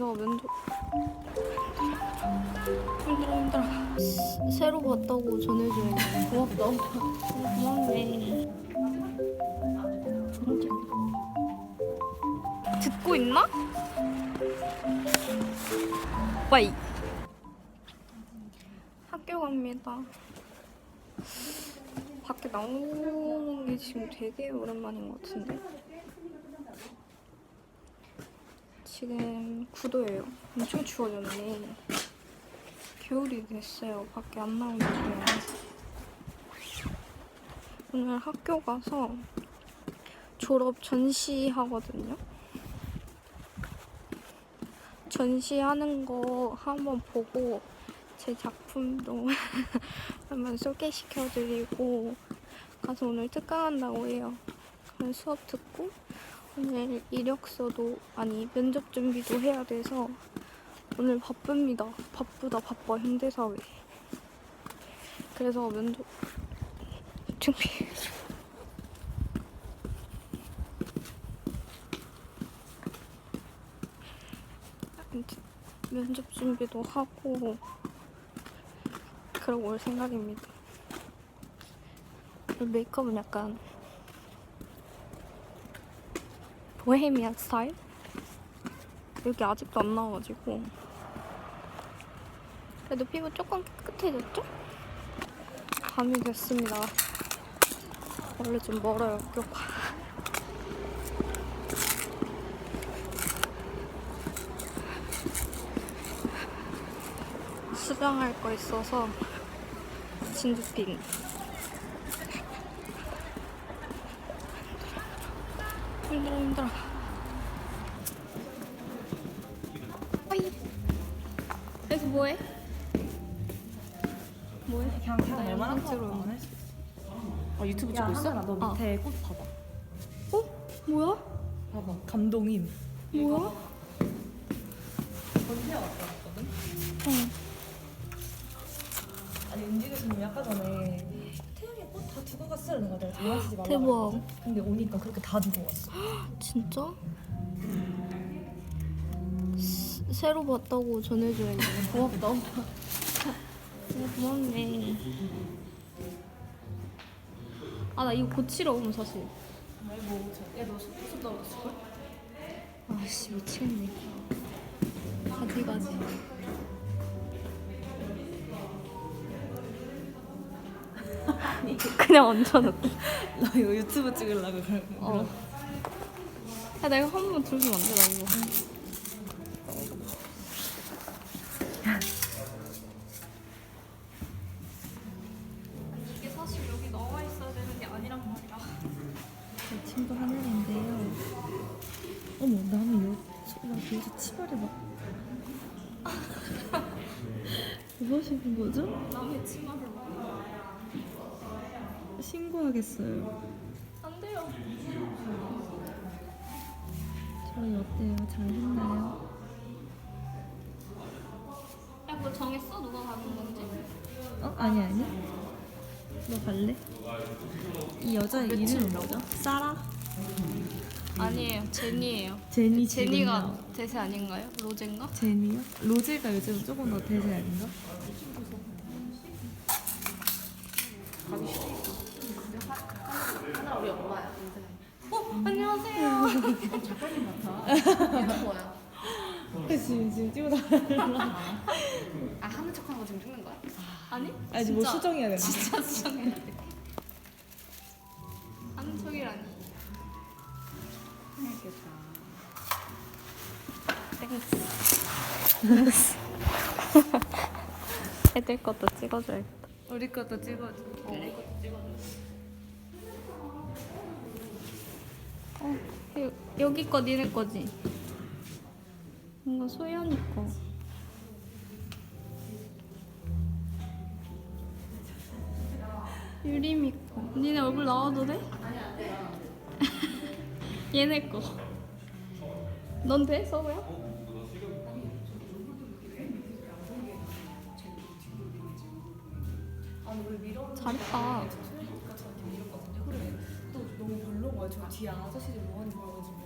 너 면접 힘들어 힘들어 새로 봤다고 전해줘야지 고맙다. 고맙네. 듣고 있나? 와이. 학교 갑니다. 밖에 나오는 게 지금 되게 오랜만인 것 같은데 지금 9도예요. 엄청 추워졌네. 겨울이 됐어요. 밖에 안 나오는 게. 오늘 학교 가서 졸업 전시 하거든요. 전시하는 거 한번 보고 제 작품도 한번 소개시켜드리고 가서 오늘 특강한다고 해요. 그럼 수업 듣고 오늘 이력서도 아니 면접 준비도 해야 돼서 오늘 바쁩니다. 바쁘다 바빠 현대사회. 그래서 면접 준비. 면접 준비도 하고 그러고 올 생각입니다. 메이크업은 약간 보헤미안 스타일? 여기 아직도 안 나와가지고 그래도 피부 조금 깨끗해졌죠? 밤이 됐습니다 원래 좀 멀어요 학교가 수정할 거 있어서 진주핑 힘들어 힘들어 어이 여기서 뭐해? 뭐해? 그냥 얼마나 찍으러 온 거야? 어 유튜브 찍고 있어? 너 어. 밑에 꽃 봐봐. 어? 뭐야? 봐봐. 감동임. 뭐야? 전시회 왔다 왔거든. 응. 아니 은지 교수님이 아까 전에 다 두고 갔으라는 거야. 내가 장난치지 말라고 대박. 했거든. 근데 오니까 그렇게 다 두고 왔어. 진짜? 스- 새로 봤다고 전해줘야지 고맙다 고맙네 아 나 이거 고치러 온 사실 아이고 야너 속눈썹 떨어졌을 걸? 아씨 미치겠네 가지가지 그냥 얹어놓고 너 이거 유튜브 찍으려고 그래. 어. 야, 나 이거 한 번만 들어주면 안 돼, 나 이거. 이게 사실 여기 나와 있어야 되는 게 아니란 말이야. 제 친구 하늘인데요. 어머 나는 여, 나 여기서 치마를 막. 뭐 하시는 거죠? 남의 치마를 막. 신고하겠어요. 안 돼요. 저희 어때요? 잘 했나요? 야, 그거 정했어? 누가 가는 건지? 어? 아니 아니. 너 갈래? 이 여자의 이름이 뭐죠? 사라? 아니에요. 제니예요. 제니 제니가 지금요. 대세 아닌가요? 로제인가? 제니요? 로제가 요즘 조금 더 대세 아닌가? 어, 안녕하세요. 지금 지금 찍어다. 아 하는 척하는 거 지금 찍는 거야? 아니? 아니 뭐 진짜. 수정해야 되나? 진짜 수정해야 돼. 하는 척이라니. 땡스. 애들 것도 찍어줘야겠다. 우리 것도 찍어줘. 어, 여, 여기 거 니네 거지? 뭔가 소연이 거. 유림이 거. 니네 얼굴 나와도 돼? 얘네 거. 넌 돼? 서우야? 잘했다. 저 뒤에 아저씨들 뭐 하는지 모르겠지만.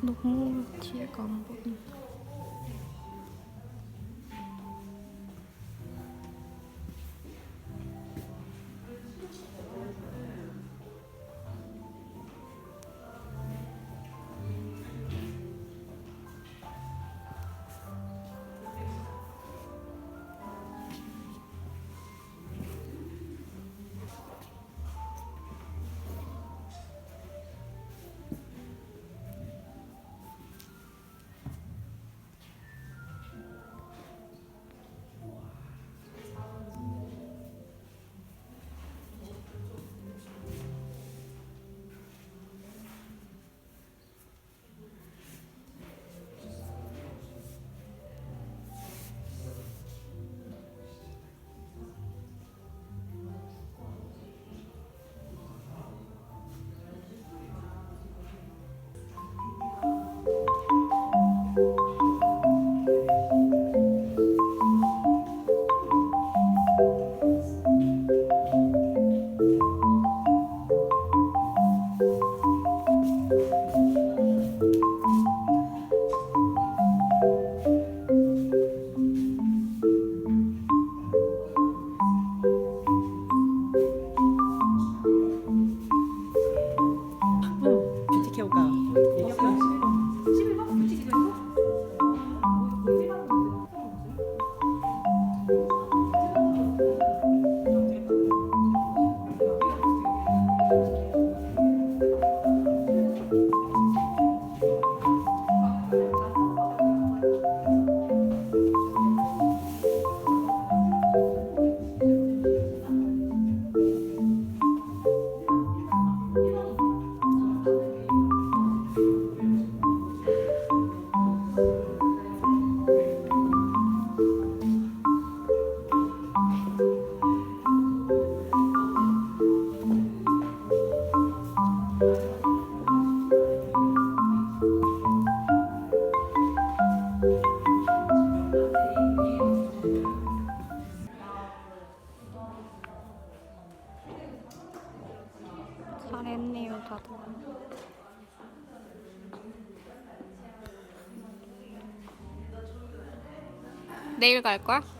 너무 뒤에가 안 보인다. 잘했네요, 다들. 내일 갈 거야?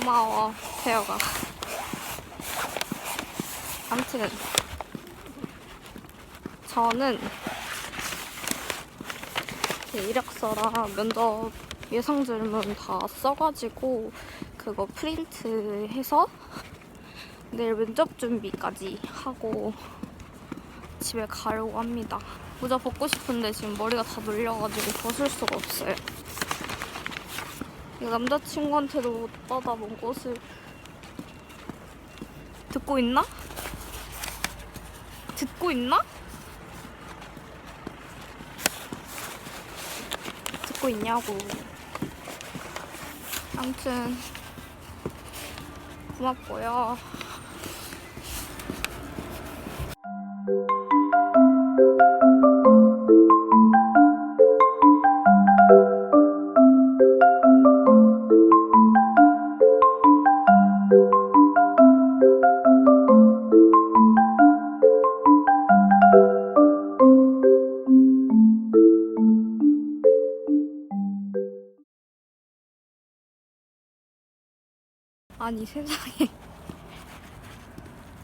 고마워, 태혁아. 아무튼 저는 그 이력서랑 면접 예상 질문 다 써가지고 그거 프린트해서 내일 면접 준비까지 하고 집에 가려고 합니다. 모자 벗고 싶은데 지금 머리가 다 눌려가지고 벗을 수가 없어요. 이 남자친구한테도 못 받아본 꽃을 듣고 있나? 듣고 있나? 듣고 있냐고. 아무튼 고맙고요. 아니 세상에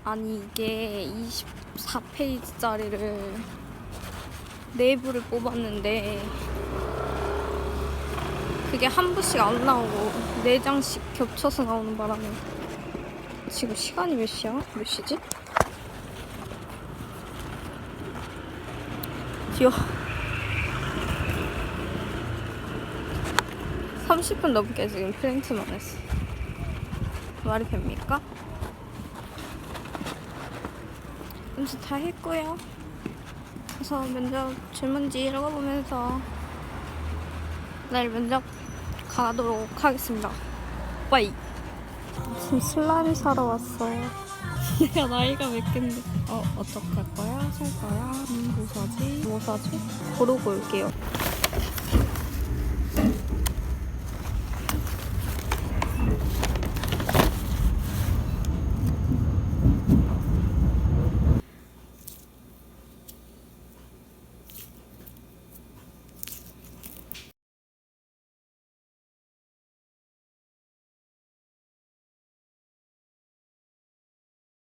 아니 이게 24페이지짜리를 내부를 뽑았는데 그게 한 부씩 안 나오고 네 장씩 겹쳐서 나오는 바람에 지금 시간이 몇 시야? 몇 시지? 귀여 30분 넘게 지금 프린트만 했어 말이 됩니까? 연습 다 했고요. 그래서 면접 질문지 읽어보면서 내일 면접 가도록 하겠습니다. 빠이. 지금 슬라임 사러 왔어요. 내가 나이가 몇 갠데. 어, 어떡할 거야? 살 거야? 음, 뭐 사지? 뭐 사지? 고르고 올게요.